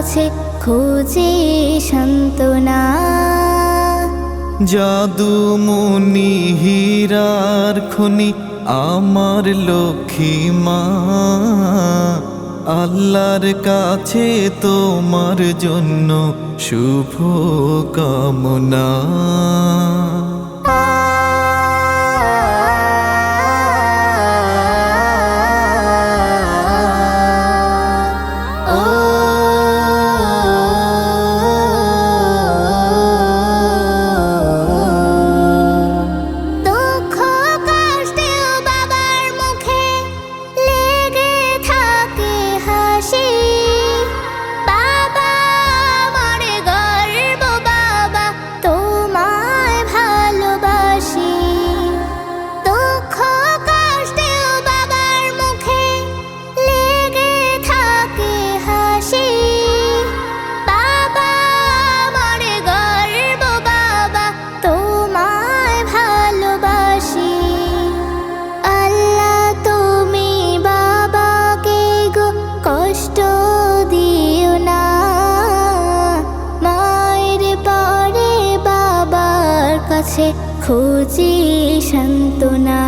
কাছে খোঁজে সান্তনা জাদু মুনি হীরার খুনি, আমার লক্ষ্মী মা। আল্লাহর কাছে তোমার জন্য শুভ কামনা। কাছে খুঁজি সান্ত্বনা